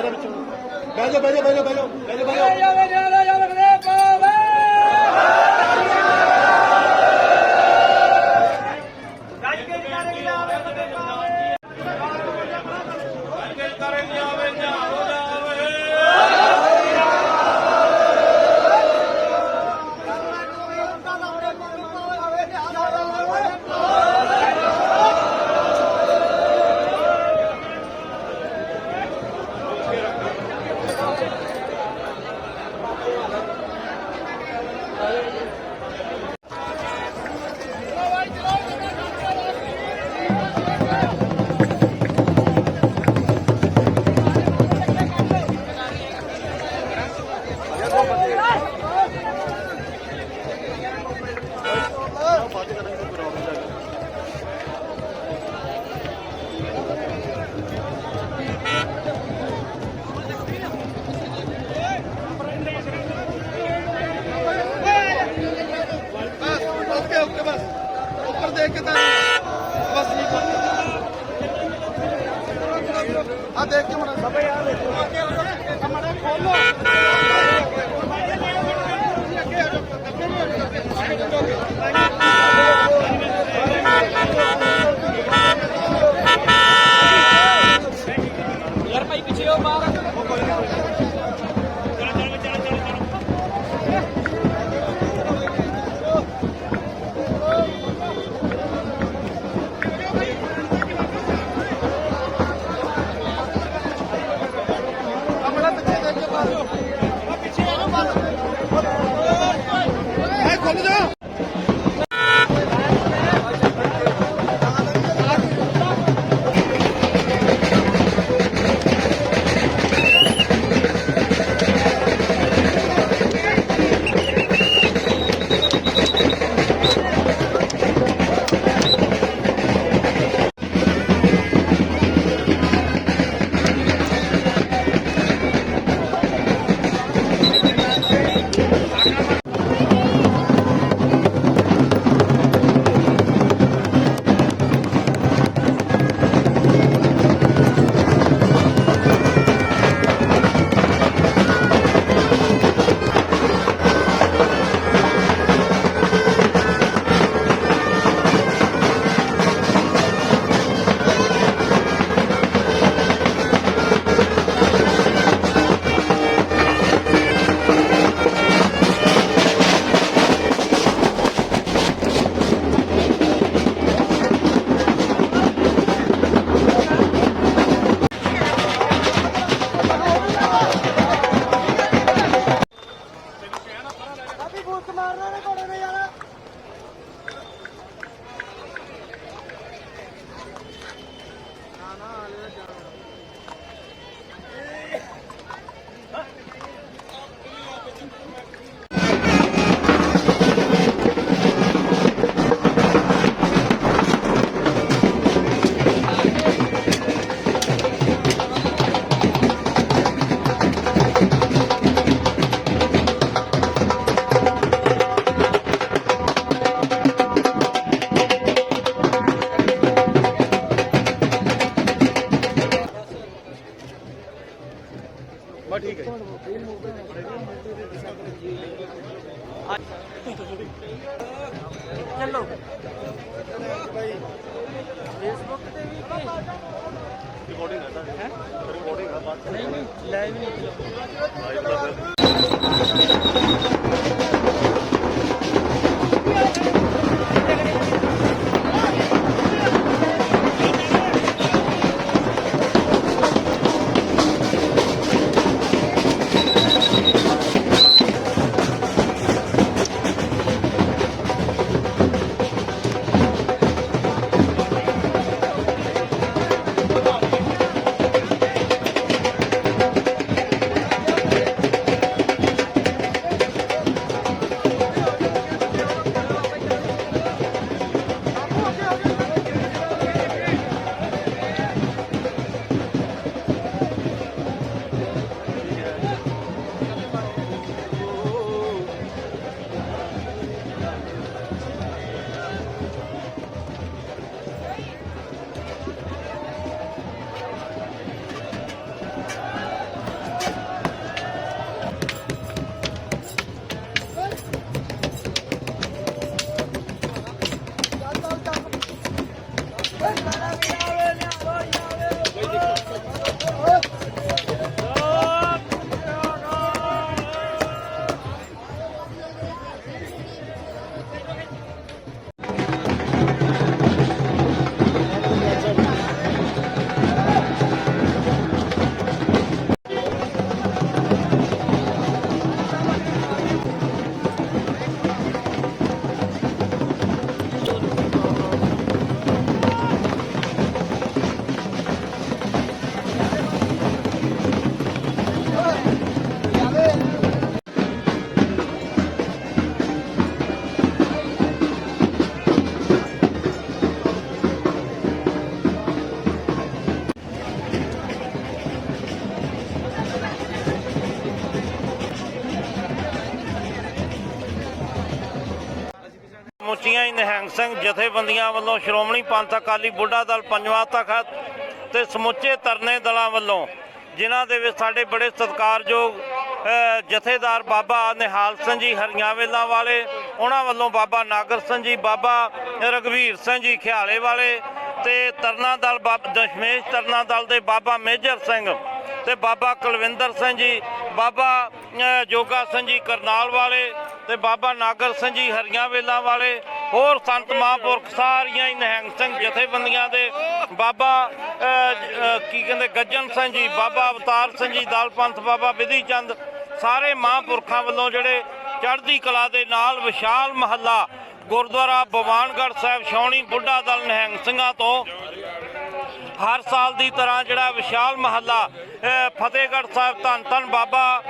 ਇਹਦੇ ਵਿੱਚ। ਬਹਿ ਜਾ ਬਹਿ ਜਾ। ਬਹਿ ਜਾ ਬਹਿ ਜਾ ਬਹਿ ਜਾ। ਚੱਲੋ ਫੇਸਬੁੱਕ ਤੇ ਵੀ ਰਿਕਾਰਡਿੰਗ ਹੈ ਰਿਕਾਰਡਿੰਗ ਹੈ ਨਹੀਂ ਨਹੀਂ ਲਾਈਵ ਨਹੀਂ ਮੁੱਚੀਆਂ ਹੀ ਨਿਹੰਗ ਸਿੰਘ ਜਥੇਬੰਦੀਆਂ ਵੱਲੋਂ ਸ਼੍ਰੋਮਣੀ ਪੰਥ ਅਕਾਲੀ ਬੁੱਢਾ ਦਲ ਪੰਜਵਾਂ ਤਖਤ ਤੇ ਸਮੁੱਚੇ ਤਰਨੇ ਦਲਾਂ ਵੱਲੋਂ, ਜਿਨ੍ਹਾਂ ਦੇ ਵਿੱਚ ਸਾਡੇ ਬੜੇ ਸਤਿਕਾਰਯੋਗ ਜਥੇਦਾਰ ਬਾਬਾ ਨਿਹਾਲ ਸਿੰਘ ਜੀ, ਹਰੀਆਂਵੇਲਾਂ ਵਾਲੇ, ਉਹਨਾਂ ਵੱਲੋਂ ਬਾਬਾ ਨਾਗਰ ਸਿੰਘ ਜੀ, ਬਾਬਾ ਰਗਵੀਰ ਸਿੰਘ ਜੀ, ਖਿਆਲੇ ਵਾਲੇ ਤੇ ਤਰਨਾ ਦਲ ਬਾਬਾ, ਦਸ਼ਮੇਸ਼ ਤਰਨਾ ਦਲ ਦੇ ਬਾਬਾ ਮੇਜਰ ਸਿੰਘ ਤੇ ਬਾਬਾ ਕੁਲਵਿੰਦਰ ਸਿੰਘ ਜੀ ਬਾਬਾ ਅ, ਜੋਗਾ ਸਿੰਘ ਜੀ ਕਰਨਾਲ ਵਾਲੇ ਤੇ ਬਾਬਾ ਨਾਗਰ ਸਿੰਘ ਜੀ ਹਰੀਆਂ ਵੇਲਾਂ ਵਾਲੇ ਹੋਰ ਸੰਤ ਮਹਾਂਪੁਰਖ ਸਾਰੀਆਂ ਹੀ ਨਿਹੰਗ ਸਿੰਘ ਜਥੇਬੰਦੀਆਂ ਦੇ ਬਾਬਾ ਕੀ ਕਹਿੰਦੇ ਗੱਜਨ ਸਿੰਘ ਜੀ ਬਾਬਾ ਅਵਤਾਰ ਸਿੰਘ ਜੀ ਦਲ ਪੰਥ ਬਾਬਾ ਵਿਧੀ ਚੰਦ ਸਾਰੇ ਮਹਾਂਪੁਰਖਾਂ ਵੱਲੋਂ ਜਿਹੜੇ ਚੜ੍ਹਦੀ ਕਲਾ ਦੇ ਨਾਲ ਵਿਸ਼ਾਲ ਮਹੱਲਾ ਗੁਰਦੁਆਰਾ ਬਵਾਨਗੜ੍ਹ ਸਾਹਿਬ ਛਾਉਣੀ ਬੁੱਢਾ ਦਲ ਨਿਹੰਗ ਸਿੰਘਾਂ ਤੋਂ ਹਰ ਸਾਲ ਦੀ ਤਰ੍ਹਾਂ ਜਿਹੜਾ ਵਿਸ਼ਾਲ ਮਹੱਲਾ ਫਤਿਹਗੜ੍ਹ ਸਾਹਿਬ ਧੰਨ ਧੰਨ ਬਾਬਾ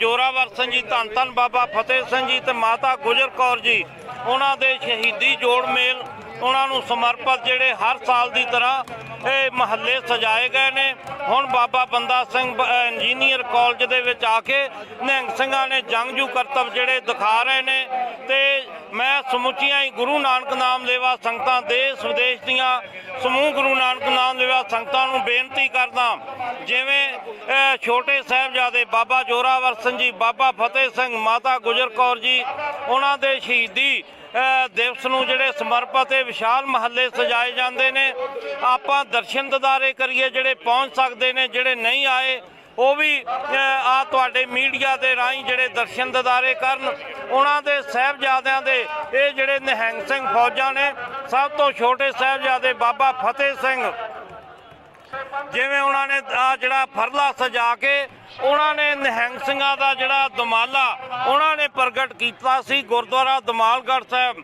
ਜੋਰਾਵਰ ਸਿੰਘ ਜੀ, ਧੰਨ ਧੰਨ ਬਾਬਾ ਫਤਿਹ ਸਿੰਘ ਜੀ ਤੇ ਮਾਤਾ ਗੁਜਰ ਕੌਰ ਜੀ, ਉਹਨਾਂ ਦੇ ਸ਼ਹੀਦੀ ਜੋੜ ਮੇਲ, ਉਹਨਾਂ ਨੂੰ ਸਮਰਪਿਤ ਜਿਹੜੇ ਹਰ ਸਾਲ ਦੀ ਤਰ੍ਹਾਂ ਇਹ ਮਹੱਲੇ ਸਜਾਏ ਗਏ ਨੇ। ਹੁਣ ਬਾਬਾ ਬੰਦਾ ਸਿੰਘ ਬ- ਇੰਜੀਨੀਅਰ ਕਾਲਜ ਦੇ ਵਿੱਚ ਆ ਕੇ ਨਿਹੰਗ ਸਿੰਘਾਂ ਨੇ ਜੰਗਜੂ ਕਰਤੱਵ ਜਿਹੜੇ ਦਿਖਾ ਰਹੇ ਨੇ ਤੇ ਮੈਂ ਸਮੁੱਚੀਆਂ ਹੀ ਗੁਰੂ ਨਾਨਕ ਨਾਮ ਲੇਵਾ ਸੰਗਤਾਂ, ਦੇਸ਼ ਵਿਦੇਸ਼ ਦੀਆਂ ਸਮੂਹ ਗੁਰੂ ਨਾਨਕ ਨਾਮ ਲੇਵਾ ਸੰਗਤਾਂ ਨੂੰ ਬੇਨਤੀ ਕਰਦਾ ਜਿਵੇਂ ਛੋਟੇ ਸਾਹਿਬਜ਼ਾਦੇ ਬਾਬਾ ਜੋਰਾਵਰ ਸਿੰਘ ਜੀ, ਬਾਬਾ ਫਤਿਹ ਸਿੰਘ, ਮਾਤਾ ਗੁਜਰ ਕੌਰ ਜੀ, ਉਹਨਾਂ ਦੇ ਸ਼ਹੀਦੀ ਦਿਵਸ ਨੂੰ ਜਿਹੜੇ ਸਮਰਪਿਤ ਤੇ ਵਿਸ਼ਾਲ ਮਹੱਲੇ ਸਜਾਏ ਜਾਂਦੇ ਨੇ। ਆਪਾਂ ਦਰਸ਼ਨ ਦਿਦਾਰੇ ਕਰੀਏ, ਜਿਹੜੇ ਪਹੁੰਚ ਸਕਦੇ ਨੇ, ਜਿਹੜੇ ਨਹੀਂ ਆਏ, ਉਹ ਵੀ ਆ ਤੁਹਾਡੇ ਮੀਡੀਆ ਦੇ ਰਾਹੀਂ ਜਿਹੜੇ ਦਰਸ਼ਨ ਦਿਦਾਰੇ ਕਰਨ, ਉਹਨਾਂ ਦੇ ਸਾਹਿਬਜ਼ਾਦਿਆਂ ਦੇ, ਇਹ ਜਿਹੜੇ ਨਿਹੰਗ ਸਿੰਘ ਫੌਜਾਂ ਨੇ, ਸਭ ਤੋਂ ਛੋਟੇ ਸਾਹਿਬਜ਼ਾਦੇ ਬਾਬਾ ਫਤਿਹ ਸਿੰਘ ਜਿਵੇਂ ਉਹਨਾਂ ਨੇ ਆ ਜਿਹੜਾ ਫਰਲਾ ਸਜਾ ਕੇ ਉਹਨਾਂ ਨੇ ਨਿਹੰਗ ਸਿੰਘਾਂ ਦਾ ਜਿਹੜਾ ਦਮਾਲਾ ਉਹਨਾਂ ਨੇ ਪ੍ਰਗਟ ਕੀਤਾ ਸੀ, ਗੁਰਦੁਆਰਾ ਦਮਾਲਗੜ੍ਹ ਸਾਹਿਬ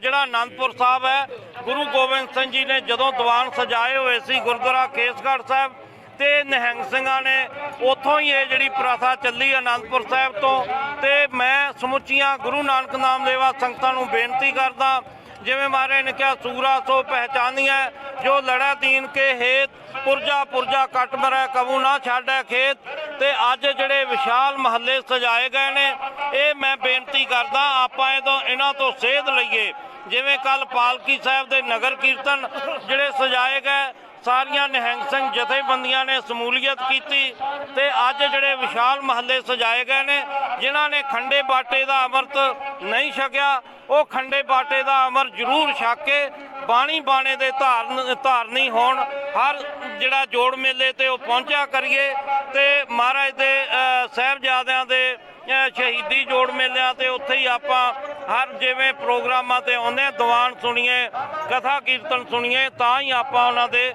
ਜਿਹੜਾ ਆਨੰਦਪੁਰ ਸਾਹਿਬ ਹੈ, ਗੁਰੂ ਗੋਬਿੰਦ ਸਿੰਘ ਜੀ ਨੇ ਜਦੋਂ ਦੀਵਾਨ ਸਜਾਏ ਹੋਏ ਸੀ ਗੁਰਦੁਆਰਾ ਕੇਸਗੜ੍ਹ ਸਾਹਿਬ ਤੇ ਨਿਹੰਗ ਸਿੰਘਾਂ ਨੇ ਉੱਥੋਂ ਹੀ ਇਹ ਜਿਹੜੀ ਪ੍ਰਥਾ ਚੱਲੀ ਆਨੰਦਪੁਰ ਸਾਹਿਬ ਤੋਂ ਤੇ ਮੈਂ ਸਮੁੱਚੀਆਂ ਗੁਰੂ ਨਾਨਕ ਨਾਮ ਲੇਵਾ ਸੰਗਤਾਂ ਨੂੰ ਬੇਨਤੀ ਕਰਦਾ ਜਿਵੇਂ ਮਹਾਰਾਜ ਨੇ ਕਿਹਾ ਸੂਰਾ ਸੋ ਪਹਿਚਾਨੀਐ, ਜੋ ਲੜਾ ਦੀਨ ਕੇ ਹੇਤ, ਪੁਰਜਾ ਪੁਰਜਾ ਕੱਟ ਮਰੈ, ਕਬੂ ਨਾ ਛਾੜੈ ਖੇਤ। ਤੇ ਅੱਜ ਜਿਹੜੇ ਵਿਸ਼ਾਲ ਮਹੱਲੇ ਸਜਾਏ ਗਏ ਨੇ, ਇਹ ਮੈਂ ਬੇਨਤੀ ਕਰਦਾ, ਆਪਾਂ ਇਹ ਤੋਂ ਇਹਨਾਂ ਤੋਂ ਸੇਧ ਲਈਏ। ਜਿਵੇਂ ਕੱਲ ਪਾਲਕੀ ਸਾਹਿਬ ਦੇ ਨਗਰ ਕੀਰਤਨ ਜਿਹੜੇ ਸਜਾਏ ਗਏ ਸਾਰੀਆਂ ਨਿਹੰਗ ਸਿੰਘ ਜਥੇਬੰਦੀਆਂ ਨੇ ਸਮੂਲੀਅਤ ਕੀਤੀ ਤੇ ਅੱਜ ਜਿਹੜੇ ਵਿਸ਼ਾਲ ਮਹੱਲੇ ਸਜਾਏ ਗਏ ਨੇ ਜਿਨ੍ਹਾਂ ਨੇ ਖੰਡੇ ਬਾਟੇ ਦਾ ਅੰਮ੍ਰਿਤ ਨਹੀਂ ਛਕਿਆ ਉਹ ਖੰਡੇ ਬਾਟੇ ਦਾ ਅੰਮ੍ਰਿਤ ਜ਼ਰੂਰ ਛਕ ਕੇ ਬਾਣੀ ਬਾਣੇ ਦੇ ਧਾਰਨ ਧਾਰਨੀ ਹੋਣ। ਹਰ ਜਿਹੜਾ ਜੋੜ ਮੇਲੇ ਤੇ ਉਹ ਪਹੁੰਚਿਆ ਕਰੀਏ ਤੇ ਮਹਾਰਾਜ ਦੇ ਅ, ਸਾਹਿਬਜ਼ਾਦਿਆਂ ਦੇ ਸ਼ਹੀਦੀ ਜੋੜ ਮੇਲਿਆਂ ਤੇ ਉੱਥੇ ਹੀ ਆਪਾਂ ਹਰ ਜਿਵੇਂ ਪ੍ਰੋਗਰਾਮਾਂ ਤੇ ਆਉਂਦੇ ਆ ਦੀਵਾਨ ਸੁਣੀਏ, ਕਥਾ ਕੀਰਤਨ ਸੁਣੀਏ, ਤਾਂ ਹੀ ਆਪਾਂ ਉਹਨਾਂ ਦੇ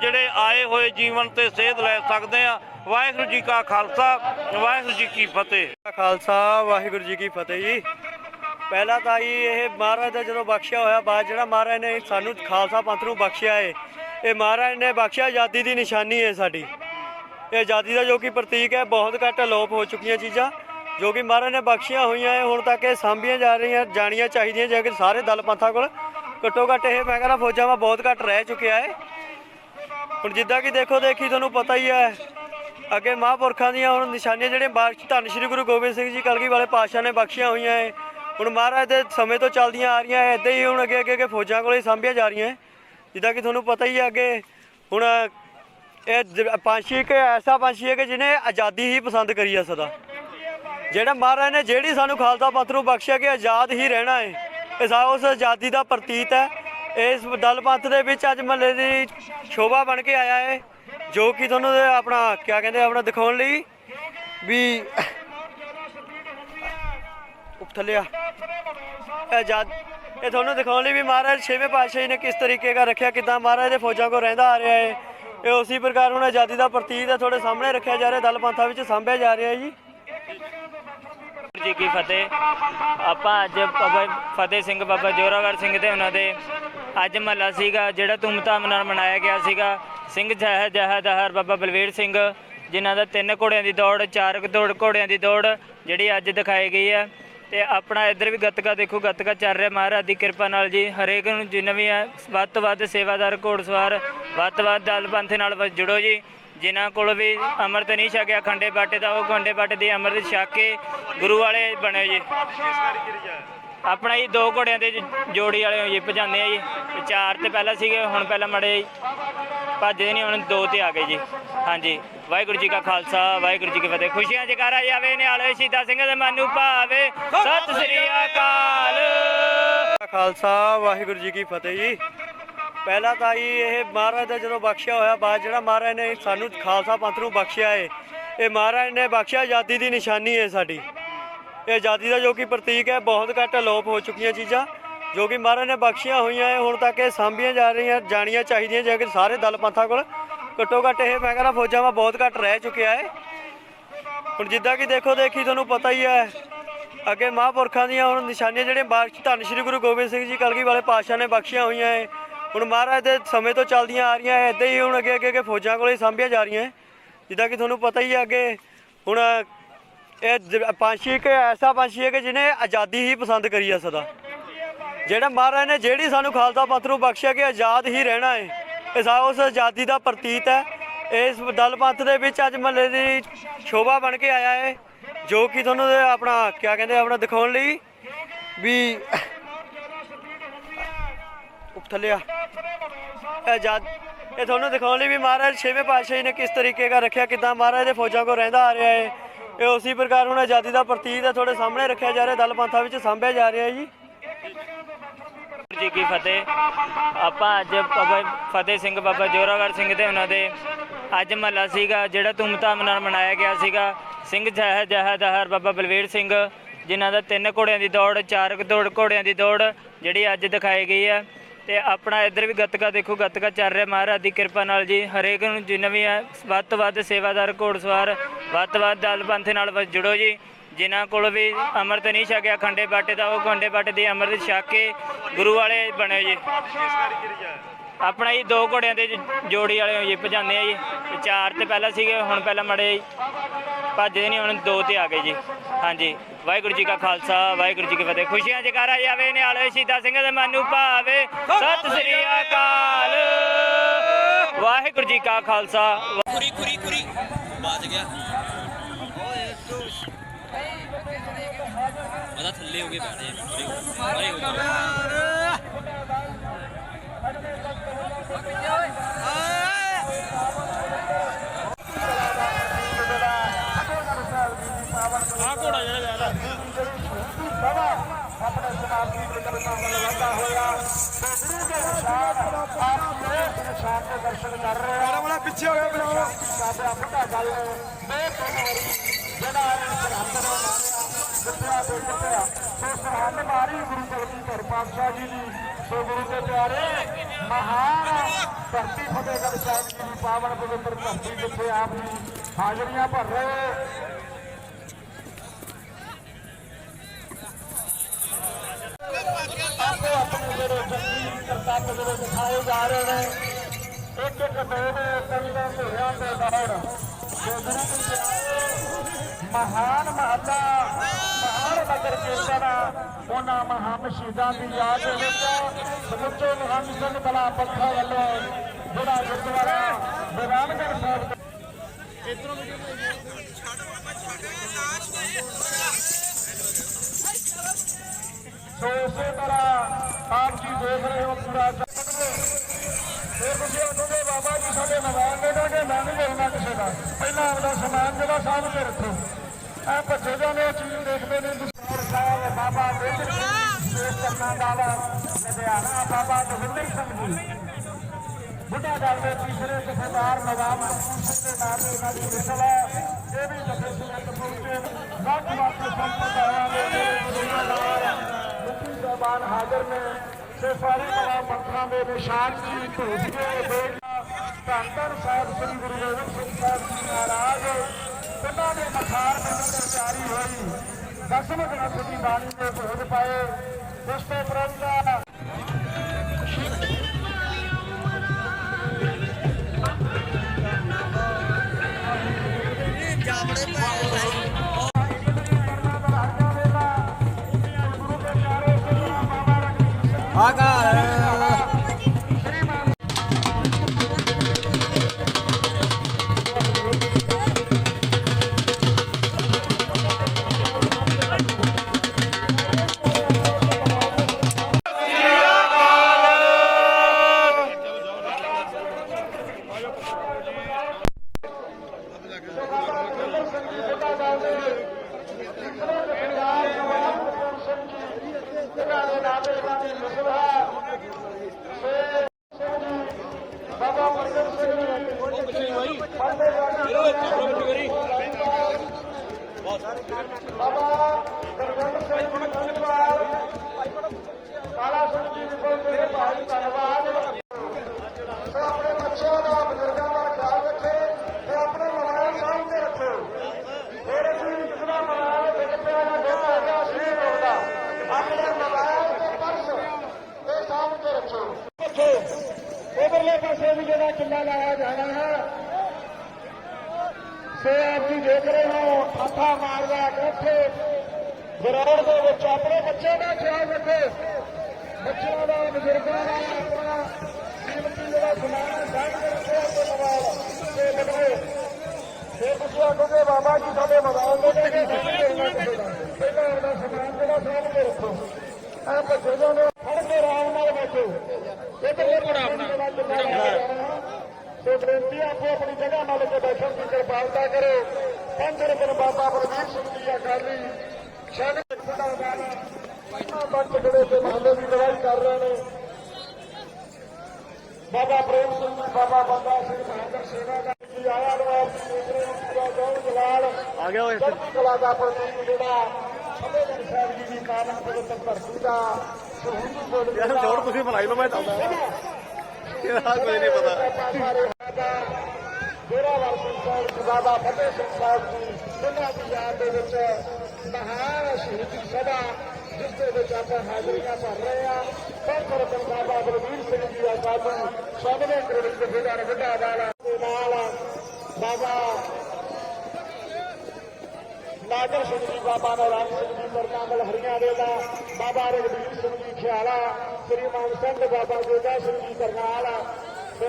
ਜਿਹੜੇ ਆਏ ਹੋਏ ਜੀਵਨ ਤੇ ਸੇਧ ਲੈ ਸਕਦੇ ਆ ਵਾਹਿਗੁਰੂ ਜੀ ਕਾ ਖਾਲਸਾ, ਵਾਹਿਗੁਰੂ ਜੀ ਕੀ ਫਤਿਹ। ਖਾਲਸਾ, ਵਾਹਿਗੁਰੂ ਜੀ ਕੀ ਫਤਿਹ ਜੀ। ਪਹਿਲਾਂ ਤਾਂ ਜੀ ਇਹ ਮਹਾਰਾਜ ਦਾ ਜਦੋਂ ਬਖਸ਼ਿਆ ਹੋਇਆ, ਬਾਅਦ ਜਿਹੜਾ ਮਹਾਰਾਜ ਨੇ ਸਾਨੂੰ ਖਾਲਸਾ ਪੰਥ ਨੂੰ ਬਖਸ਼ਿਆ ਏ, ਇਹ ਮਹਾਰਾਜ ਨੇ ਬਖਸ਼ਿਆ, ਆਜ਼ਾਦੀ ਦੀ ਨਿਸ਼ਾਨੀ ਹੈ ਸਾਡੀ। ਇਹ ਆਜ਼ਾਦੀ ਦਾ ਜੋ ਕਿ ਪ੍ਰਤੀਕ ਹੈ, ਬਹੁਤ ਘੱਟ ਅਲੋਪ ਹੋ ਚੁੱਕੀਆਂ ਚੀਜ਼ਾਂ। ਜੋ ਕਿ ਮਹਾਰਾਜ ਨੇ ਬਖਸ਼ੀਆਂ ਹੋਈਆਂ ਹੈ ਹੁਣ ਤੱਕ ਇਹ ਸਾਂਭੀਆਂ ਜਾ ਰਹੀਆਂ, ਜਾਣੀਆਂ ਚਾਹੀਦੀਆਂ ਜੇ ਕਿ ਸਾਰੇ ਦਲ ਪੰਥਾਂ ਕੋਲ। ਘੱਟੋ ਘੱਟ ਇਹ ਮੈਂ ਕਹਿੰਦਾ ਫੌਜਾਂ ਵਾ ਬਹੁਤ ਘੱਟ ਰਹਿ ਚੁੱਕਿਆ ਹੈ। ਹੁਣ ਜਿੱਦਾਂ ਕਿ ਦੇਖੋ, ਦੇਖੀ ਤੁਹਾਨੂੰ ਪਤਾ ਹੀ ਹੈ, ਅੱਗੇ ਮਹਾਂਪੁਰਖਾਂ ਦੀਆਂ ਹੁਣ ਨਿਸ਼ਾਨੀਆਂ ਜਿਹੜੀਆਂ ਬਾਰਿਸ਼ ਧੰਨ ਸ਼੍ਰੀ ਗੁਰੂ ਗੋਬਿੰਦ ਸਿੰਘ ਜੀ ਕਲਗੀ ਵਾਲੇ ਪਾਤਸ਼ਾਹ ਨੇ ਬਖਸ਼ੀਆਂ ਹੋਈਆਂ ਹੈ ਹੁਣ ਮਹਾਰਾਜ ਦੇ ਸਮੇਂ ਤੋਂ ਚੱਲਦੀਆਂ ਆ ਰਹੀਆਂ ਹੈ ਇਦਾਂ ਹੀ ਹੁਣ ਅੱਗੇ ਅੱਗੇ ਅੱਗੇ ਫੌਜਾਂ ਕੋਲੇ ਸਾਂਭੀਆਂ ਜਾ ਰਹੀਆਂ। ਹੈ ਜਿੱਦਾਂ ਕਿ ਤੁਹਾਨੂੰ ਪਤਾ ਹੀ ਹੈ ਅੱਗੇ ਹੁਣ ਇਹ ਪੰਛੀ ਇੱਕ ਐਸਾ ਪੰਛੀ ਹੈ ਕਿ ਜਿਹਨੇ ਆਜ਼ਾਦੀ ਹੀ ਪਸੰਦ ਕਰੀ ਆ ਸਦਾ। ਜਿਹੜਾ ਮਹਾਰਾਜ ਨੇ ਜਿਹੜੀ ਸਾਨੂੰ ਖਾਲਸਾ ਪੰਥ ਨੂੰ ਬਖਸ਼ਿਆ ਕਿ ਆਜ਼ਾਦ ਹੀ ਰਹਿਣਾ ਹੈ, ਇਹ ਸਾ ਉਸ ਆਜ਼ਾਦੀ ਦਾ ਪ੍ਰਤੀਤ ਹੈ। ਇਸ ਦਲ ਪੰਥ ਦੇ ਵਿੱਚ ਅੱਜ ਮਹੱਲੇ ਦੀ ਸ਼ੋਭਾ ਬਣ ਕੇ ਆਇਆ ਹੈ, ਜੋ ਕਿ ਤੁਹਾਨੂੰ ਆਪਣਾ ਕੀ ਕਹਿੰਦੇ ਆਪਣਾ ਦਿਖਾਉਣ ਲਈ ਵੀ ਉਪਥਲਿਆ ਆਜ਼ਾਦ, ਇਹ ਤੁਹਾਨੂੰ ਦਿਖਾਉਣ ਲਈ ਵੀ ਮਹਾਰਾਜ ਛੇਵੇਂ ਪਾਤਸ਼ਾਹ ਜੀ ਨੇ ਕਿਸ ਤਰੀਕੇ ਦਾ ਰੱਖਿਆ, ਕਿਦਾਂ ਮਹਾਰਾਜ ਦੇ ਫੌਜਾਂ ਕੋ ਰਹਿੰਦਾ ਆ ਰਿਹਾ ਹੈ। ਇਹ ਉਸੇ ਪ੍ਰਕਾਰ ਹੁਣ ਆਜ਼ਾਦੀ ਦਾ ਪ੍ਰਤੀਕ ਹੈ, ਤੁਹਾਡੇ ਸਾਹਮਣੇ ਰੱਖਿਆ ਜਾ ਰਿਹਾ, ਦਲ ਪੰਥਾਂ ਵਿੱਚ ਸਾਂਭਿਆ ਜਾ ਰਿਹਾ ਹੈ ਜੀ। ਜੀ ਕੀ ਫਤਿਹ। ਆਪਾਂ ਅੱਜ ਬਾਬਾ ਫਤਿਹ ਸਿੰਘ ਬਾਬਾ ਜੋਰਾਵਰ ਸਿੰਘ ਤੇ ਉਹਨਾਂ ਦੇ ਅੱਜ ਮਹੱਲਾ ਸੀਗਾ, ਜਿਹੜਾ ਧੂਮਧਾਮ ਨਾਲ ਮਨਾਇਆ ਗਿਆ ਸੀਗਾ। ਸਿੰਘ ਜਹ ਜਹਦਹਰ ਬਾਬਾ ਬਲਵੀਰ ਸਿੰਘ, ਜਿਨ੍ਹਾਂ ਦਾ ਤਿੰਨ ਘੋੜਿਆਂ ਦੀ ਦੌੜ, ਚਾਰ ਦੌੜ ਘੋੜਿਆਂ ਦੀ ਦੌੜ, ਜਿਹੜੀ ਅੱਜ ਦਿਖਾਈ ਗਈ ਹੈ। ਤੇ ਆਪਣਾ ਇੱਧਰ ਵੀ ਗੱਤਕਾ ਦੇਖੋ, ਗੱਤਕਾ ਚੱਲ ਰਿਹਾ। ਮਹਾਰਾਜ ਦੀ ਕਿਰਪਾ ਨਾਲ ਜੀ, ਹਰੇਕ ਨੂੰ ਜਿੰਨਾ ਵੀ ਹੈ ਵੱਧ ਤੋਂ ਵੱਧ ਸੇਵਾਦਾਰ, ਘੋੜਸਵਾਰ, ਵੱਧ ਤੋਂ ਵੱਧ ਦਲ ਪੰਥ ਨਾਲ ਵ- ਜੁੜੋ ਜੀ। ਜਿਨ੍ਹਾਂ ਕੋਲ ਵੀ ਅੰਮ੍ਰਿਤ ਨਹੀਂ ਛਕਿਆ, ਖੰਡੇ ਬਾਟੇ ਦਾ, ਉਹ ਖੰਡੇ ਬਾਟੇ ਦੀ ਅੰਮ੍ਰਿਤ ਛਕ ਕੇ ਗੁਰੂ ਵਾਲੇ ਬਣੇ ਜੀ। ਆਪਣਾ ਜੀ ਦੋ ਘੋੜਿਆਂ ਦੇ ਜੋੜੀ ਵਾਲੇ ਜੀ, ਭਜਾਉਂਦੇ ਆ ਜੀ। ਚਾਰ ਤੇ ਪਹਿਲਾਂ ਸੀਗੇ, ਹੁਣ ਪਹਿਲਾਂ ਮੜੇ ਭੱਜਦੇ ਨਹੀਂ ਹੁਣ ਦੋ ਤੇ ਆ ਗਏ ਜੀ। ਹਾਂਜੀ, ਵਾਹਿਗੁਰੂ ਜੀ ਕਾ ਖਾਲਸਾ, ਵਾਹਿਗੁਰੂ ਜੀ ਕੀ ਫਤਿਹ। ਖੁਸ਼ੀਆਂ ਜਕਾਰਾ ਜਾਵੇ, ਨਿਹਾਲੇ ਸ਼ਹੀਦਾਂ ਸਿੰਘ ਦੇ ਮਨ ਨੂੰ ਭਾਵੇ। ਸਤਿ ਸ੍ਰੀ ਅਕਾਲ। ਖਾਲਸਾ, ਵਾਹਿਗੁਰੂ ਜੀ ਕੀ ਫਤਿਹ ਜੀ। ਪਹਿਲਾਂ ਤਾਂ ਜੀ ਇਹ ਮਹਾਰਾਜ ਦਾ ਜਦੋਂ ਬਖਸ਼ਿਆ ਹੋਇਆ, ਬਾਅਦ ਜਿਹੜਾ ਮਹਾਰਾਜ ਨੇ ਸਾਨੂੰ ਖਾਲਸਾ ਪੰਥ ਨੂੰ ਬਖਸ਼ਿਆ ਏ, ਇਹ ਮਹਾਰਾਜ ਨੇ ਬਖਸ਼ਿਆ ਆਜ਼ਾਦੀ ਦੀ ਨਿਸ਼ਾਨੀ ਹੈ ਸਾਡੀ। ਇਹ ਆਜ਼ਾਦੀ ਦਾ ਜੋ ਕਿ ਪ੍ਰਤੀਕ ਹੈ, ਬਹੁਤ ਘੱਟ ਅਲੋਪ ਹੋ ਚੁੱਕੀਆਂ ਚੀਜ਼ਾਂ, ਜੋ ਕਿ ਮਹਾਰਾਜ ਨੇ ਬਖਸ਼ੀਆਂ ਹੋਈਆਂ ਹੈ ਹੁਣ ਤੱਕ ਇਹ ਸਾਂਭੀਆਂ ਜਾ ਰਹੀਆਂ, ਜਾਣੀਆਂ ਚਾਹੀਦੀਆਂ, ਜੇ ਕਿ ਸਾਰੇ ਦਲ ਪੰਥਾਂ ਕੋਲ ਘੱਟੋ ਘੱਟ ਇਹ ਮੈਂ ਕਹਿੰਦਾ ਫੌਜਾਂ ਵਾ ਬਹੁਤ ਘੱਟ ਰਹਿ ਚੁੱਕਿਆ ਹੈ ਹੁਣ ਜਿੱਦਾਂ ਕਿ ਦੇਖੋ, ਦੇਖੀ ਤੁਹਾਨੂੰ ਪਤਾ ਹੀ ਹੈ, ਅੱਗੇ ਮਹਾਂਪੁਰਖਾਂ ਦੀਆਂ ਹੁਣ ਨਿਸ਼ਾਨੀਆਂ ਜਿਹੜੀਆਂ ਬਾਰਿਸ਼ ਧੰਨ ਸ਼੍ਰੀ ਗੁਰੂ ਗੋਬਿੰਦ ਸਿੰਘ ਜੀ ਕਲਗੀ ਵਾਲੇ ਪਾਤਸ਼ਾਹ ਨੇ ਬਖਸ਼ੀਆਂ ਹੋਈਆਂ ਹੈ ਹੁਣ ਮਹਾਰਾਜ ਦੇ ਸਮੇਂ ਤੋਂ ਚੱਲਦੀਆਂ ਆ ਰਹੀਆਂ ਹੈ ਇਦਾਂ ਹੀ ਹੁਣ ਅੱਗੇ ਅੱਗੇ ਅੱਗੇ ਫੌਜਾਂ ਕੋਲੇ ਸਾਂਭੀਆਂ ਜਾ ਰਹੀਆਂ ਹੈ। ਜਿੱਦਾਂ ਕਿ ਤੁਹਾਨੂੰ ਪਤਾ ਹੀ ਹੈ ਅੱਗੇ ਹੁਣ ਇਹ ਜ- ਪੰਛੀ ਇੱਕ ਐਸਾ ਪੰਛੀ ਹੈ ਕਿ ਜਿਹਨੇ ਆਜ਼ਾਦੀ ਹੀ ਪਸੰਦ ਕਰੀ ਆ ਸਦਾ। ਜਿਹੜਾ ਮਹਾਰਾਜ ਨੇ ਜਿਹੜੀ ਸਾਨੂੰ ਖਾਲਸਾ ਪੰਥ ਨੂੰ ਬਖਸ਼ਿਆ ਕਿ ਆਜ਼ਾਦ ਹੀ ਰਹਿਣਾ ਹੈ ਇਹ ਸਾ ਉਸ ਆਜ਼ਾਦੀ ਦਾ ਪ੍ਰਤੀਤ ਹੈ। ਇਸ ਦਲ ਪੰਥ ਦੇ ਵਿੱਚ ਅੱਜ ਮਹੱਲੇ ਦੀ ਸ਼ੋਭਾ ਬਣ ਕੇ ਆਇਆ ਹੈ ਜੋ ਕਿ ਤੁਹਾਨੂੰ ਇਹ ਆਪਣਾ ਕਿਆ ਕਹਿੰਦੇ ਆ, ਆਪਣਾ ਦਿਖਾਉਣ ਲਈ ਵੀ ਉਪਥਲਿਆ ਆਜ਼ਾਦ ਇਹ ਤੁਹਾਨੂੰ ਦਿਖਾਉਣ ਲਈ ਵੀ ਮਹਾਰਾਜ ਛੇਵੇਂ ਪਾਤਸ਼ਾਹ ਜੀ ਨੇ ਕਿਸ ਤਰੀਕੇ ਦਾ ਰੱਖਿਆ, ਕਿਦਾਂ ਮਹਾਰਾਜ ਦੇ ਫੌਜਾਂ ਕੋ ਰਹਿੰਦਾ ਆ ਰਿਹਾ ਹੈ। ਇਹ ਉਸੇ ਪ੍ਰਕਾਰ ਹੁਣ ਆਜ਼ਾਦੀ ਦਾ ਪ੍ਰਤੀਕ ਹੈ ਤੁਹਾਡੇ ਸਾਹਮਣੇ ਰੱਖਿਆ ਜਾ ਰਿਹਾ ਦਲ ਪੰਥਾਂ ਵਿੱਚ ਸਾਂਭਿਆ ਜਾ ਰਿਹਾ ਜੀ। ਜੀ ਕੀ ਫਤਿਹ। ਆਪਾਂ ਅੱਜ ਬਾਬਾ ਫਤਿਹ ਸਿੰਘ, ਬਾਬਾ ਜੋਰਾਵਰ ਸਿੰਘ ਤੇ ਉਹਨਾਂ ਦੇ ਅੱਜ ਮਹੱਲਾ ਸੀਗਾ, ਜਿਹੜਾ ਧੂਮਧਾਮ ਨਾਲ ਮਨਾਇਆ ਗਿਆ ਸੀਗਾ। ਸਿੰਘ ਜਹ ਜਹਦਹਰ ਬਾਬਾ ਬਲਵੀਰ ਸਿੰਘ, ਜਿਨ੍ਹਾਂ ਦਾ ਤਿੰਨ ਘੋੜਿਆਂ ਦੀ ਦੌੜ, ਚਾਰ ਘੋੜਿਆਂ ਦੀ ਦੌੜ, ਜਿਹੜੀ ਅੱਜ ਦਿਖਾਈ ਗਈ ਹੈ। ਤੇ ਆਪਣਾ ਇੱਧਰ ਵੀ ਗੱਤਕਾ ਦੇਖੋ, ਗੱਤਕਾ ਚੱਲ ਰਿਹਾ ਮਹਾਰਾਜ ਦੀ ਕਿਰਪਾ ਨਾਲ ਜੀ। ਹਰੇਕ ਨੂੰ ਜਿੰਨਾ ਵੀ ਹੈ ਵੱਧ ਤੋਂ ਵੱਧ ਸੇਵਾਦਾਰ, ਘੋੜਸਵਾਰ, ਵੱਧ ਤੋਂ ਵੱਧ ਦਲ ਪੰਥ ਨਾਲ ਵ- ਜੁੜੋ ਜੀ। ਜਿਨ੍ਹਾਂ ਕੋਲ ਵੀ ਅੰਮ੍ਰਿਤ ਨਹੀਂ ਛਕਿਆ, ਖੰਡੇ ਬਾਟੇ ਦਾ ਉਹ ਖੰਡੇ ਬਾਟੇ ਦੀ ਅੰਮ੍ਰਿਤ ਛਕ ਕੇ ਗੁਰੂ ਵਾਲੇ ਬਣੇ ਜੀ। ਆਪਣਾ ਜੀ ਦੋ ਘੋੜਿਆਂ ਦੇ ਜੋੜੀ ਵਾਲੇ ਜੀ ਭਜਾਉਂਦੇ ਆ ਜੀ। ਚਾਰ ਤੇ ਪਹਿਲਾਂ ਸੀਗੇ, ਹੁਣ ਪਹਿਲਾਂ ਮੜੇ ਭੱਜਦੇ ਨਹੀਂ ਹੁਣ ਦੋ ਤੇ ਆ ਗਏ ਜੀ। ਹਾਂਜੀ, ਵਾਹਿਗੁਰੂ ਜੀ ਕਾ ਖਾਲਸਾ, ਵਾਹਿਗੁਰੂ ਜੀ ਕੀ ਫਤਿਹ। ਖੁਸ਼ੀਆਂ ਜਕਾਰਾ ਜਾਵੇ ਨਿਹਾਲੇ ਸ਼ਹੀਦਾਂ ਸਿੰਘ ਦੇ ਮਨ ਨੂੰ ਭਾਵੇ। ਸਤਿ ਸ੍ਰੀ ਅਕਾਲ। ਵਾਹਿਗੁਰੂ ਜੀ ਕਾ ਖਾਲਸਾ। ਕੁਰੀ ਕੁਰੀ ਕੁਰੀ। ਬਾਜ ਗਿਆ। ਜ਼ਿਆਦਾ ਥੱਲੇ ਹੋ ਕੇ ਬੈਠ ਪਰੇ ਹੋ ਜਾਓ ਆਪਣੇ ਸਮਾਜੀ ਵਿਕਲਪਾਂ ਹੋਇਆ ਗੁਰੂ ਦੇ ਨਿਸ਼ਾਨ ਆਪ ਨਿਸ਼ਾਨ ਦੇ ਦਰਸ਼ਨ ਕਰ ਰਹੇ ਆ ਵਾਲਾ ਪਿੱਛੇ ਹੋ ਗਿਆ ਬਣਾਓ ਸਾਡਾ ਬੁੱਢਾ ਗੱਲ ਮੈਂ ਤੁਹਾਨੂੰ ਜਿਹੜਾ ਸਰਹੰਦ ਨੂੰ ਮਾਰਿਆ ਜਿੱਤਿਆ ਤੇ ਜਿੱਤਿਆ ਸੋ ਸਰਹੰਦ ਮਾਰੀ ਗੁਰੂ ਜਗਤੀ ਧਰ ਪਾਤਸ਼ਾਹ ਜੀ ਦੀ ਸੋ ਗੁਰੂ ਦੇ ਪਿਆਰੇ ਮਹਾਨ ਧਰਤੀ ਫਤਿਹਗੜ੍ਹ ਸਾਹਿਬ ਜੀ ਦੀ ਪਾਵਨ ਪਵਿੱਤਰ ਧਰਤੀ ਜਿੱਥੇ ਆਪ ਜੀ ਹਾਜ਼ਰੀਆਂ ਭਰ ਰਹੇ ਜਾ ਰਹੇ ਨੇ। ਇੱਕ ਇੱਕ ਕੰਨਾਂ ਗੁਰੂ ਜੀ ਦੇ ਆਏ ਮਹਾਨ ਮਹੱਲਾ ਮਹਾਨ ਨਗਰ ਕੀਰਤਨ ਉਹਨਾਂ ਮਹਾਨ ਸ਼ਹੀਦਾਂ ਦੀ ਯਾਦ ਦੇ ਵਿੱਚ ਸਮੁੱਚੇ ਨਿਹੰਗ ਸਿੰਘ ਬਲਾ ਪੱਖਾ ਵੱਲੋਂ ਜਿਹੜਾ ਗੁਰਦੁਆਰਾ ਬਿਰਾਨਗੜ੍ਹ ਸਾਹਿਬ ਸੋ ਇਸੇ ਤਰ੍ਹਾਂ ਆਪ ਜੀ ਦੇਖ ਰਹੇ ਹੋ ਪੂਰਾ ਜਗਤ ਫਿਰ ਤੁਸੀਂ ਆਖੋਗੇ, ਬਾਬਾ ਜੀ ਸਾਡੇ ਮਕਾਨ ਦੇ ਦਾਂਗੇ ਮੈਂ ਨਹੀਂ ਲੈਣਾ ਕਿਸੇ ਦਾ। ਪਹਿਲਾਂ ਆਪਦਾ ਸਮਾਨ ਜਿਹੜਾ ਸਾਂਭ ਕੇ ਰੱਖੋ। ਐ ਭੱਜੇ ਜਾਂਦੇ ਉਹ ਚੀਜ਼ ਦੇਖਦੇ ਨੇ ਦਸਤੂਰ ਸਾਹਿਬ ਬਾਬਾ ਮੇਜਰ ਕਰਨਾ ਦਾਵਾ ਲੁਧਿਆਣਾ ਬਾਬਾ ਦਵਿੰਦਰ ਸਿੰਘ ਜੀ। ਬੁੱਢਾ ਦਲ ਦੇ ਤੀਸਰੇ ਜਥੇਦਾਰ ਨਵਾਬ ਸਿੰਘ ਦੇ ਨਾਮ ਤੇ ਇਹਨਾਂ ਦੀ ਮਿਸਲ ਹੈ ਇਹ ਵੀ ਜਥੇ ਸਮੇਤ ਪਹੁੰਚੇ। ਵੱਖ ਵੱਖ ਸੰਪਰਦਾਇਆਂ ਦੇ ਜਿਹੜੇ ਬਜ਼ੁਰਗਾਂ ਮੁਖੀ ਸਾਹਿਬਾਨ ਹਾਜ਼ਰ ਤੇ ਸਾਰੇ ਬੜਾ ਮੰਤਰਾਂ ਦੇ ਨਿਸ਼ਾਨ ਜੀ ਧੂਪ ਕੇ ਬੇਟਾ ਧੰਨ ਧੰਨ ਸਾਹਿਬ ਸ੍ਰੀ ਗੁਰੂ ਗੋਬਿੰਦ ਸਿੰਘ ਸਾਹਿਬ ਜੀ ਮਹਾਰਾਜ ਉਹਨਾਂ ਦੇ ਮਖਾਰ ਮੰਦਰ ਜਾਰੀ ਹੋਈ। ਦਸਮ ਗ੍ਰੰਥ ਦੀ ਬਾਣੀ ਦੇ ਭੋਗ ਪਾਏ। ਉਸ ਤੋਂ ਪ੍ਰੰਤ ਆ ਘਰ ਬਾਬਾ ਕਿੱਲਾ ਲਾਇਆ ਜਾਣਾ ਹੈ। ਸੋ ਆਪ ਜੀ ਦੇਖ ਰਹੇ ਹੋ ਹੱਥਾਂ ਮਾਰਦਾ ਇੱਥੇ ਗਰਾਊਂਡ ਦੇ ਵਿੱਚ ਆਪਣੇ ਬੱਚਿਆਂ ਦਾ ਖਿਆਲ ਰੱਖੋ। ਬੱਚਿਆਂ ਦਾ ਬਜ਼ੁਰਗਾਂ ਦਾ ਆਪਣਾ ਕੀਮਤੀ ਜਿਹੜਾ ਸਮਾਨ ਸਾਂਭ ਕੇ ਰੱਖੋ ਆਪਣੇ ਮੋਬਾਈਲ। ਤੇ ਬਦਲੇ ਫਿਰ ਤੁਸੀਂ ਆਖੋਗੇ ਬਾਬਾ ਜੀ ਸਾਡੇ ਮੋਬਾਈਲ ਦੇ ਕੇ ਪਹਿਲਾਂ ਆਪਣਾ ਸਮਾਨ ਜਿਹੜਾ ਸਾਂਭ ਕੇ ਰੱਖੋ ਬੱਚੇ ਜਾਂਦੇ ਫੜ ਕੇ ਆਰਾਮ ਨਾਲ ਬੈਠੋ। ਇਧਰਲੇ ਕੋਲ ਆਪਣਾ ਸੋ ਬੇਨਤੀ ਆਪੋ ਆਪਣੀ ਜਗ੍ਹਾ ਨਾਲ ਕੇ ਬੈਠਣ ਦੀ ਕਿਰਪਾਲਤਾ ਕਰੋ। ਪੰਜ ਰਤਨ ਬਾਬਾ ਪ੍ਰਦੀਪ ਸਿੰਘ ਜੀ ਅਕਾਲੀ ਸ਼ਾਗਿਰਦ ਖੁਦਾ ਵਾਲਾ ਬੱਚ ਖੜੇ ਤੇ ਮਹੱਲੇ ਦੀ ਦਵਾਈ ਕਰ ਰਹੇ ਨੇ। ਬਾਬਾ ਪ੍ਰੇਮ ਸਿੰਘ ਜੀ, ਬਾਬਾ ਬੰਦਾ ਸਿੰਘ ਮਹਾਂਦਰ ਸੇਵਾ ਦਾ ਜੀ ਆਇਆ ਨਵਾਬ ਗੌਰ ਜਲਾਲ। ਆ ਗਿਆ ਓਏ ਚੜ੍ਹਦੀ ਕਲਾ ਦਾ ਪ੍ਰਤੀਕ ਜਿਹੜਾ ਫਤਿਹਗੜ੍ਹ ਸਾਹਿਬ ਜੀ ਦੀ ਕਾਮਨ ਪਵਿੱਤਰ ਧਰਤੀ ਦਾ ਸ਼ਹੀਦੀ ਬੋਲ ਯਾਰ ਜੋੜ ਤੁਸੀਂ ਭਲਾਈ ਮੈਂ ਦੱਸਦਾ ਇਹਦਾ ਕੋਈ ਨਹੀਂ ਪਤਾ। ਜੋਰਾਵਰ ਸਿੰਘ ਸਾਹਿਬ ਬਾਬਾ ਫਤਿਹ ਸਿੰਘ ਸਾਹਿਬ ਜੀ ਉਹਨਾਂ ਦੀ ਯਾਦ ਦੇ ਵਿੱਚ ਮਹਾਨ ਸ਼ਹੀਦੀ ਸਭਾ ਜਿਸ ਦੇ ਵਿੱਚ ਆਪਾਂ ਹਾਜ਼ਰੀਆਂ ਭਰ ਰਹੇ ਆ ਪੰਜ ਬਾਬਾ ਬਲਵੀਰ ਸਿੰਘ ਜੀ ਆ ਸਾਧੂ ਸਾਹਮਣੇ ਕਰੋੜ ਜਥੇਦਾਰ ਵੱਡਾ ਵਾਲਾ ਦੇ ਨਾਲ ਬਾਬਾ ਨਾਗਰ ਸਿੰਘ ਜੀ ਬਾਬਾ ਨਾਰਾਇਣ ਸਿੰਘ ਜੀ ਕਰਨਾਮਲ ਹਰੀਆਂ ਦੇ ਦਾ, ਬਾਬਾ ਰਗਵੀਰ ਸਿੰਘ ਜੀ, ਖਿਆਲਾ। ਸ੍ਰੀ ਮਾਨ ਸਿੰਘ ਬਾਬਾ ਗੋਗਾ ਸਿੰਘ ਜੀ ਕਰਨਾਲ ਤੇ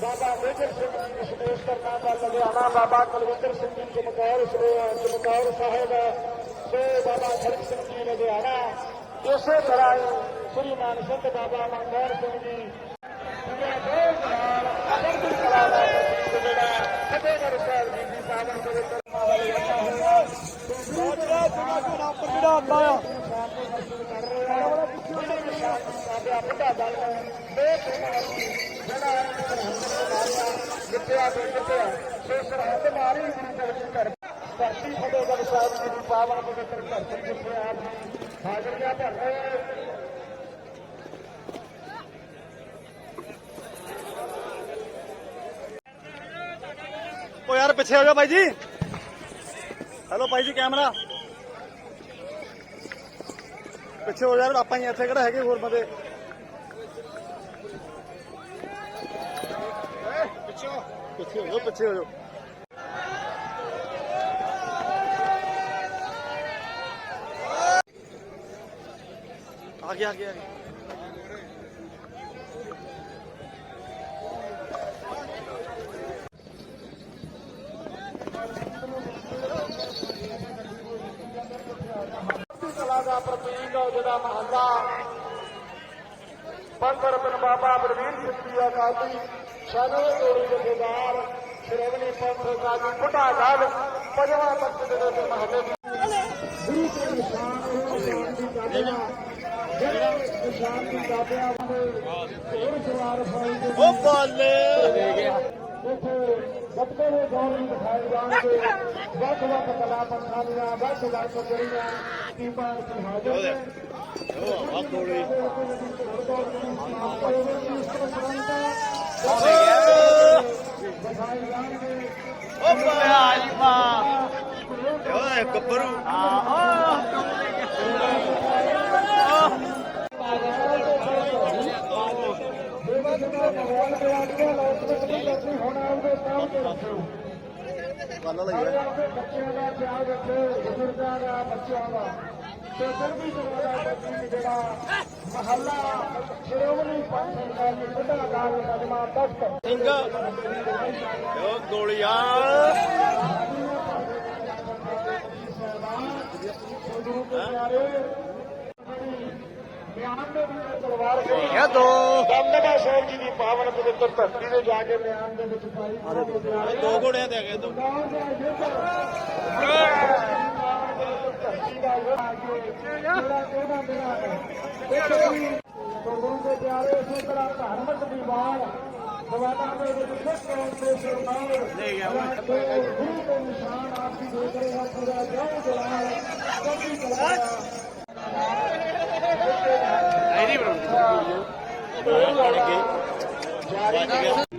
ਬਾਬਾ ਮੇਜਰ ਸਿੰਘ ਜੀ ਵਿਸ਼ਨੇਸ਼ ਕਰਨਾਲ ਦਾ ਲੁਧਿਆਣਾ ਬਾਬਾ ਕੁਲਵਿੰਦਰ ਸਿੰਘ ਜੀ ਚਮਕੌਰ ਚਮਕੌਰ ਸਾਹਿਬ ਤੇ ਬਾਬਾ ਖੜਕ ਸਿੰਘ ਜੀ ਲੁਧਿਆਣਾ। ਇਸੇ ਤਰ੍ਹਾਂ ਸ੍ਰੀ ਮਾਨ ਸਿੰਘ ਬਾਬਾ ਮਨਮੋਹਨ ਸਿੰਘ ਜੀ ਜਿਹੜੇ ਬਹੁਤ ਨਾਲ ਚੜ੍ਹਦੀ ਕਲਾ ਦਾ ਜਿਹੜਾ ਫਤਿਹਗੜ੍ਹ ਸਾਹਿਬ ਜੀ ਦੀ ਸਾਧਨ ਪਵਿੱਤਰ ਮਾਵਲ ਲੱਗਾ ਹੋਇਆ ਜਿਹੜਾ ਜਿਹੜਾ ਜਿਹੜਾ ਜਿਹੜਾ ਆਉਂਦਾ ਆ। ਨਿਸ਼ਾਨ ਬੁੱਢਾ ਦਲ ਨੂੰ ਬਹੁਤ ਜਿਹੜਾ ਜਿੱਤਿਆ ਤੇ ਜਿੱਤਿਆ। ਸੋ ਸਰਹੱਦ ਮਾਰੀ ਗੁਰੂ ਗੋਬਿੰਦ ਘਰ। ਧਰਤੀ ਫਤਿਹਗੜ੍ਹ ਸਾਹਿਬ ਜੀ ਦੀ ਪਾਵਨ ਪਵਿੱਤਰ ਧਰਤੀ ਜਿੱਥੇ ਆਪ ਜੀ। ਹਾਜ਼ਰੀਆਂ ਭਰ ਰਹੇ ਓ ਯਾਰ, ਪਿੱਛੇ ਹੋ ਜਾ ਭਾਈ ਜੀ। ਹੈਲੋ ਭਾਈ ਜੀ, ਕੈਮਰਾ। ਪਿੱਛੇ ਹੋ ਯਾਰ ਆਪਾਂ ਹੀ ਇੱਥੇ ਕਿਹੜਾ ਹੈਗੇ ਹੋਰ ਬੰਦੇ। ਪਿੱਛੇ ਹੋ ਜਾਓ, ਪਿੱਛੇ ਹੋ ਜਾਓ। ਆਗੇ ਆਗੇ ਆਗੇ ਕਲਾ ਦਾ ਪ੍ਰਤੀਕ ਹੈ ਜਿਹੜਾ ਮਹੱਲਾ। ਪੰਦਰ ਬਿਨ ਬਾਬਾ ਬਲਵੀਰ ਸਿੰਘ ਜੀ ਅਕਾਲੀ ਸ਼ਾਨੋ ਤੋੜੀ ਜਥੇਦਾਰ ਸ਼੍ਰੋਮਣੀ ਪੰਥ ਅਕਾਲੀ ਬੁੱਢਾ ਦਲ ਪੰਜਵਾਂ ਮਸਜਿਦ ਦੇ ਮਹੱਲੇ ਦੀ ਗੁਰੂ ਕੇ ਨਿਸ਼ਾਨ ਉਹ ਨਿਸ਼ਾਨ ਦੀ ਕਾਬਿਆ ਜਿਹੜੇ ਨਿਸ਼ਾਨ ਦੀ ਕਾਬਿਆ ਦੇ ਹੋਰ ਸਵਾਰ ਫਾਈ ਦੇ ਓ ਬਾਲੇ ਉੱਥੇ ਬੱਤੇ ਦੇ ਦੌਰ ਵੀ ਦਿਖਾਏ ਜਾਣਗੇ। ਵੱਖ ਵੱਖ ਕਲਾ ਪੰਥਾਂ ਦੀਆਂ ਵੱਖ ਵੱਖ ਜਿਹੜੀਆਂ ਟੀਮਾਂ ਇੱਥੇ ਹਾਜ਼ਰ ਨੇ। ਆ ਕੋਲੇ ਦਿਖਾਏ ਜਾਣਗੇ ਓ ਭਾਈ ਮਾ ਓਏ ਗੱਭਰੂ। ਦੇਵਾ ਜਿਹੜਾ ਭਗਵਾਨ ਦੇ ਆਗਿਆ ਲੋਕ ਵਿੱਚ ਨਹੀਂ ਕਰਨੀ ਹੁਣ ਆਪਦੇ ਕੰਮ ਤੇ ਰੱਖੋ ਗੱਲ ਲਈ ਸਾਰੇ ਆਪਣੇ ਬੱਚਿਆਂ ਦਾ ਖਿਆਲ ਰੱਖੋ ਬਜ਼ੁਰਗਾਂ ਦਾ ਬੱਚਿਆਂ ਦਾ ਤੇ ਤਰ੍ਹਾਂ ਦਾ ਬੱਚੀ ਜਿਹੜਾ ਮਹੱਲਾ ਸ਼੍ਰੋਮਣੀ ਪੰਥ ਅਕਾਲੀ ਬੁੱਢਾ ਕਾਲ ਕਦਮਾ ਤਖਤ ਸਿੰਘ ਓ ਗੋਲੀਆਂ। ਦੇ ਦੇ। ਇਹ ਦੋ ਦਮਦਮਾ ਸਾਹਿਬ ਜੀ ਦੀ ਪਾਵਨ ਪਵਿੱਤਰ ਧਰਤੀ ਤੇ ਜਾ ਕੇ ਬਿਆਨ ਦੇ ਵਿੱਚ ਪਾਈ। ਦੋ ਘੋੜਿਆਂ ਤੇ ਆ ਗਏ ਦੋ ਗੁਰੂ ਦੇ ਪਿਆਰੇ ਇਸੇ ਤਰ੍ਹਾਂ ਧਾਰਮਿਕ ਦੀਵਾਨ ਦੀਵਾਨਾਂ ਦੇ ਵਿੱਚ ਸਿੱਖ ਕੌਮ ਦੇ ਸਰਦਾਰ ਗੁਰੂ ਦੇ ਨਿਸ਼ਾਨ ਆਪ ਦੀ ਦੇਖ ਰਹੇ ਹਾਂ ਪੂਰਾ ਜੋਰ ਜਲਾਲ ਕਦੀ ਕਲਾਇਆ ਆਈਡੀ ਬਣਾਉਣੀ ਜਾਰੀ